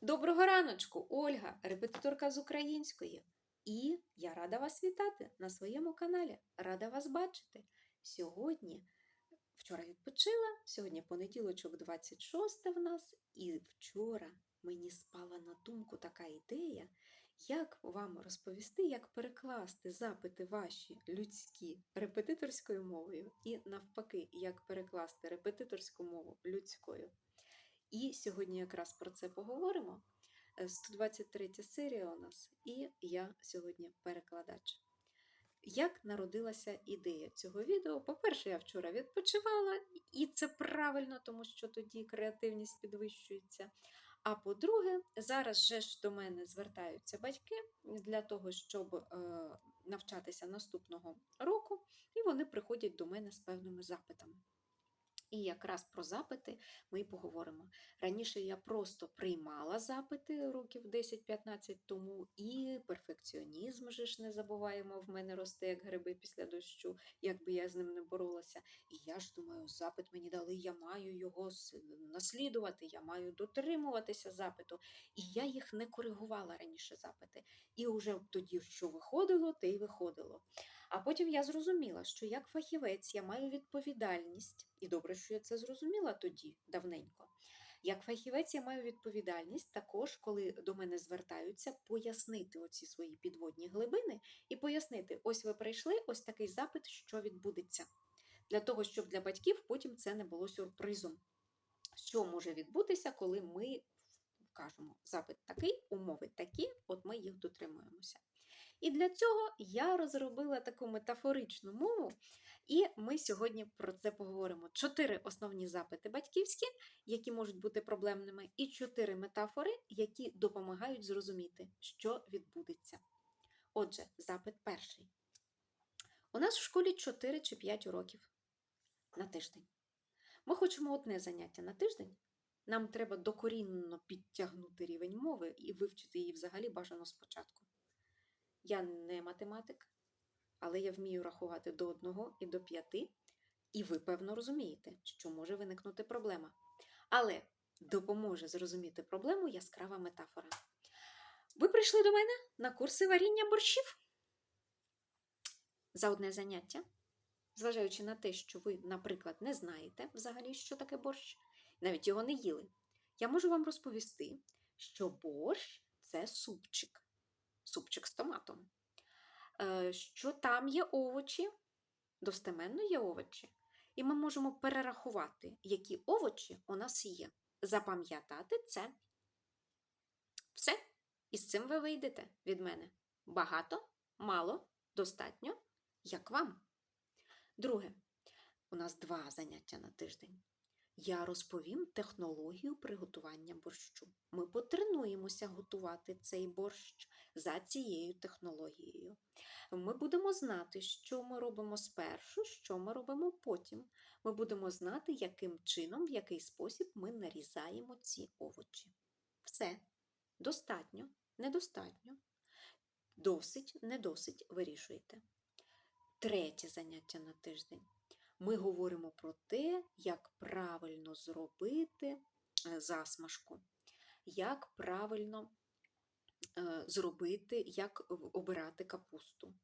Доброго раночку, Ольга, репетиторка з української. І я рада вас вітати на своєму каналі. Рада вас бачити. Сьогодні, вчора відпочила, сьогодні понеділочок 26 в нас, і вчора мені спала на думку така ідея, як вам розповісти, як перекласти запити ваші людські репетиторською мовою, і навпаки, як перекласти репетиторську мову людською. І сьогодні якраз про це поговоримо. Е, 123 серія у нас, і я сьогодні перекладач. Як народилася ідея цього відео? По-перше, я вчора відпочивала, і це правильно, тому що тоді креативність підвищується. А по-друге, зараз же ж до мене звертаються батьки для того, щоб е, навчатися наступного року, і вони приходять до мене з певними запитами. І якраз про запити ми й поговоримо. Раніше я просто приймала запити років 10-15 тому, і перфекціонізм же ж не забуваємо, в мене росте як гриби після дощу, якби я з ним не боролася. І я ж думаю, запит мені дали, я маю його наслідувати, я маю дотримуватися запиту. І я їх не коригувала раніше запити. І вже тоді, що виходило, те й виходило. А потім я зрозуміла, що як фахівець я маю відповідальність, і добре, що я це зрозуміла тоді давненько. Як фахівець я маю відповідальність також, коли до мене звертаються, пояснити оці свої підводні глибини і пояснити, ось ви прийшли, ось такий запит, що відбудеться. Для того, щоб для батьків потім це не було сюрпризом. Що може відбутися, коли ми кажемо запит такий, умови такі, от ми їх дотримуємося. І для цього я розробила таку метафоричну мову, і ми сьогодні про це поговоримо. Чотири основні запити батьківські, які можуть бути проблемними, і чотири метафори, які допомагають зрозуміти, що відбудеться. Отже, запит перший. У нас в школі 4 чи 5 уроків на тиждень. Ми хочемо одне заняття на тиждень. Нам треба докорінно підтягнути рівень мови і вивчити її взагалі бажано спочатку. Я не математик, але я вмію рахувати до одного і до п'яти, і ви, певно, розумієте, що може виникнути проблема. Але допоможе зрозуміти проблему яскрава метафора. Ви прийшли до мене на курси варіння борщів за одне заняття, зважаючи на те, що ви, наприклад, не знаєте взагалі, що таке борщ, навіть його не їли. Я можу вам розповісти, що борщ це супчик супчик з томатом. Е, Що там є овочі, достеменно є овочі, і ми можемо перерахувати, які овочі у нас є. Запам'ятати це. Все. І з цим ви вийдете від мене. Багато, мало, достатньо, як вам. Друге, у нас два заняття на тиждень. Я розповім технологію приготування борщу. Ми потренуємося готувати цей борщ за цією технологією. Ми будемо знати, що ми робимо спершу, що ми робимо потім. Ми будемо знати, яким чином, в який спосіб ми нарізаємо ці овочі. Все. Достатньо, недостатньо. Досить, не досить вирішуєте. Третє заняття на тиждень. Ми говоримо про те, як правильно зробити е, засмажку, як правильно зробити, як обирати капусту.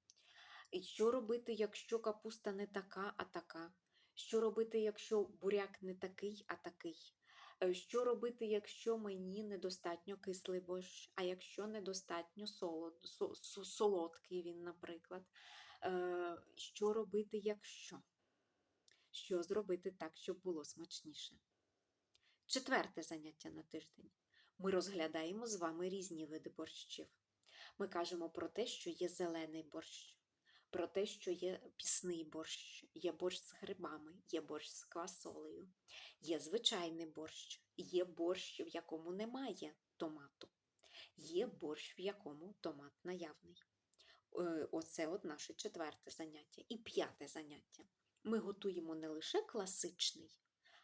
Що робити, якщо капуста не така, а така? Що робити, якщо буряк не такий, а такий? Е, Що робити, якщо мені недостатньо кислий борщ, а якщо недостатньо солод, со- со- солодкий він, наприклад? Е, Що робити, якщо? Що зробити так, щоб було смачніше? Четверте заняття на тиждень. Ми розглядаємо з вами різні види борщів. Ми кажемо про те, що є зелений борщ, про те, що є пісний борщ, є борщ з грибами, є борщ з квасолею, є звичайний борщ, є борщ, в якому немає томату, є борщ, в якому томат наявний. Е, Оце от наше четверте заняття. І п'яте заняття. Ми готуємо не лише класичний,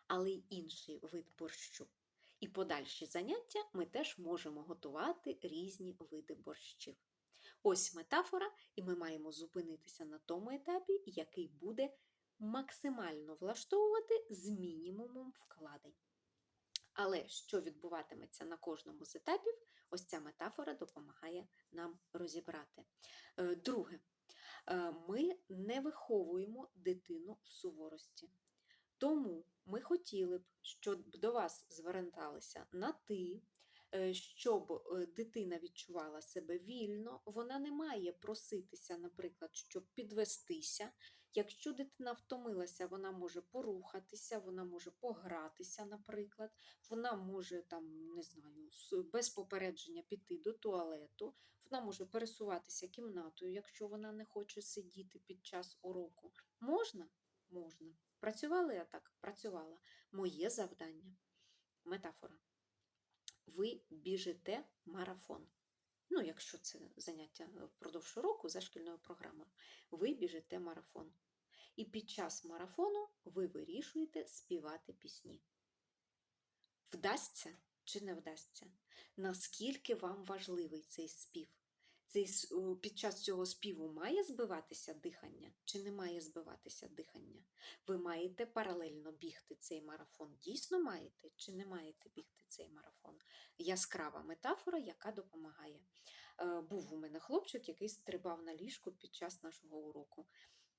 але й інший вид борщу. І подальші заняття ми теж можемо готувати різні види борщів. Ось метафора, і ми маємо зупинитися на тому етапі, який буде максимально влаштовувати з мінімумом вкладень. Але що відбуватиметься на кожному з етапів, ось ця метафора допомагає нам розібрати. Е, Друге, е, ми не виховуємо дитину в суворості. Тому ми хотіли б, щоб до вас зверталися на ти, е, щоб е, дитина відчувала себе вільно, вона не має проситися, наприклад, щоб підвестися. Якщо дитина втомилася, вона може порухатися, вона може погратися, наприклад, вона може там, не знаю, без попередження піти до туалету, вона може пересуватися кімнатою, якщо вона не хоче сидіти під час уроку. Можна? Можна. Працювала я так? Працювала. Моє завдання метафора. Ви біжите марафон. Ну, якщо це заняття впродовж року за шкільною програмою, ви біжите марафон. І під час марафону ви вирішуєте співати пісні. Вдасться чи не вдасться? Наскільки вам важливий цей спів? Цей, під час цього співу має збиватися дихання чи не має збиватися дихання? Ви маєте паралельно бігти цей марафон. Дійсно маєте чи не маєте бігти цей марафон? Яскрава метафора, яка допомагає. Е, Був у мене хлопчик, який стрибав на ліжку під час нашого уроку.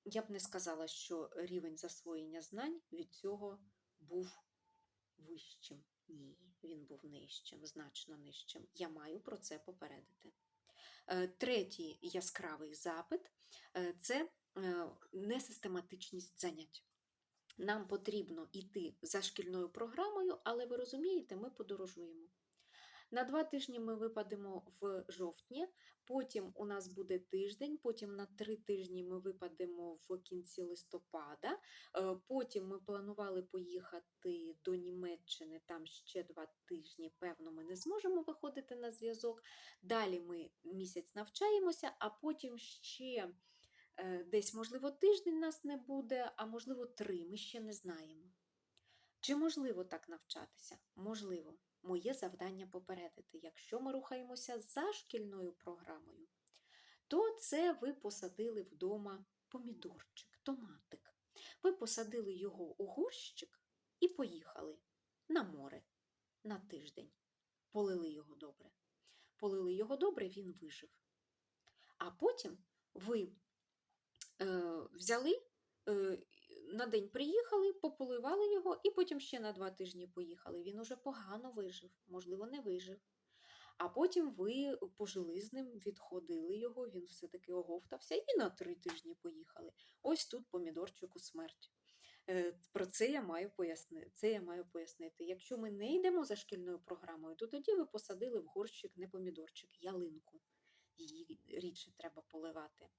Я б не сказала, що рівень засвоєння знань від цього був вищим. Ні, він був нижчим, значно нижчим. Я маю про це попередити. Е, Третій яскравий запит е, це е, несистематичність занять. Нам потрібно йти за шкільною програмою, але ви розумієте, ми подорожуємо. На два тижні ми випадемо в жовтні, потім у нас буде тиждень, потім на три тижні ми випадемо в кінці листопада. е, Потім ми планували поїхати до Німеччини, там ще два тижні, певно, ми не зможемо виходити на зв'язок. Далі ми місяць навчаємося, а потім ще е, десь, можливо, тиждень нас не буде, а можливо, три, ми ще не знаємо. Чи можливо так навчатися? Можливо. Моє завдання попередити. Якщо ми рухаємося за шкільною програмою, то це ви посадили вдома помідорчик, томатик. Ви посадили його у горщик і поїхали на море на тиждень. Полили його добре. Полили його добре, він вижив. А потім ви е, взяли, е, на день приїхали, пополивали його, і потім ще на два тижні поїхали. Він уже погано вижив, можливо, не вижив. А потім ви пожили з ним, відходили його, він все-таки оговтався і на три тижні поїхали. Ось тут помідорчику смерть. Е, Про це я маю пояснити. Це я маю пояснити. Якщо ми не йдемо за шкільною програмою, то тоді ви посадили в горщик не помідорчик, ялинку. Її рідше треба поливати.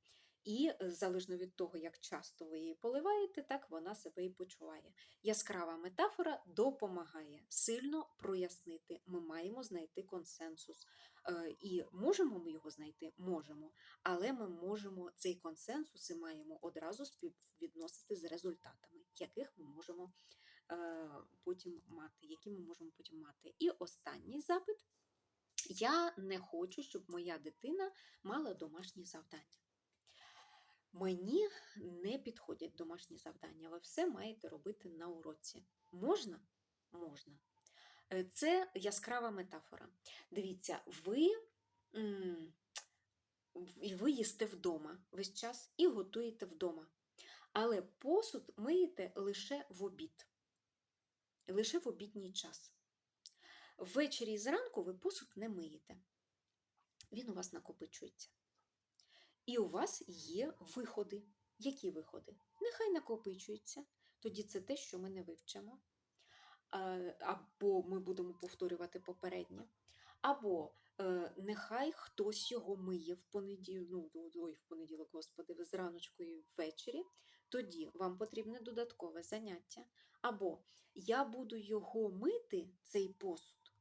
І е, залежно від того, як часто ви її поливаєте, так вона себе і почуває. Яскрава метафора допомагає сильно прояснити. Ми маємо знайти консенсус. Е, І можемо ми його знайти? Можемо. Але ми можемо цей консенсус і маємо одразу співвідносити з результатами, яких ми можемо е, потім мати, які ми можемо потім мати. І останній запит. Я не хочу, щоб моя дитина мала домашні завдання. Мені не підходять домашні завдання. Ви все маєте робити на уроці. Можна? Можна. Е, Це яскрава метафора. Дивіться, ви, ви їсте вдома весь час і готуєте вдома. Але посуд миєте лише в обід. Лише в обідній час. Ввечері і зранку ви посуд не миєте. Він у вас накопичується. І у вас є виходи. Які виходи? Нехай накопичуються. Тоді це те, що ми не вивчимо. Або ми будемо повторювати попереднє. Або е, нехай хтось його миє в понеділок, ну, ой, в понеділок, господи, зраночку і ввечері. Тоді вам потрібне додаткове заняття. Або я буду його мити, цей посуд,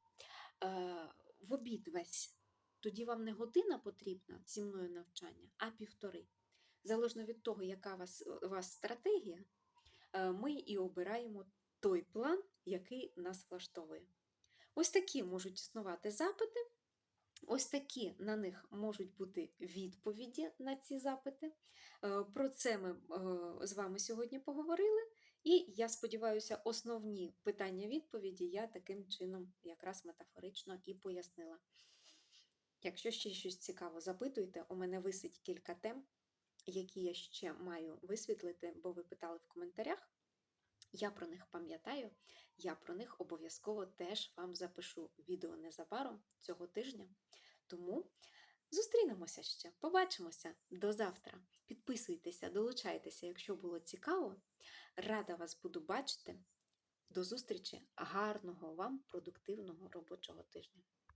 е, в обід весь. Тоді вам не година потрібна зі мною навчання, а півтори. Залежно від того, яка у вас, вас стратегія, е, ми і обираємо той план, який нас влаштовує. Ось такі можуть існувати запити, ось такі на них можуть бути відповіді на ці запити. Е, Про це ми е, з вами сьогодні поговорили. І я сподіваюся, основні питання-відповіді я таким чином якраз метафорично і пояснила. Якщо ще щось цікаво, запитуйте, у мене висить кілька тем, які я ще маю висвітлити, бо ви питали в коментарях. Я про них пам'ятаю, я про них обов'язково теж вам запишу відео незабаром цього тижня. Тому зустрінемося ще, побачимося до завтра. Підписуйтеся, долучайтеся, якщо було цікаво. Рада вас буду бачити. До зустрічі, гарного вам продуктивного робочого тижня!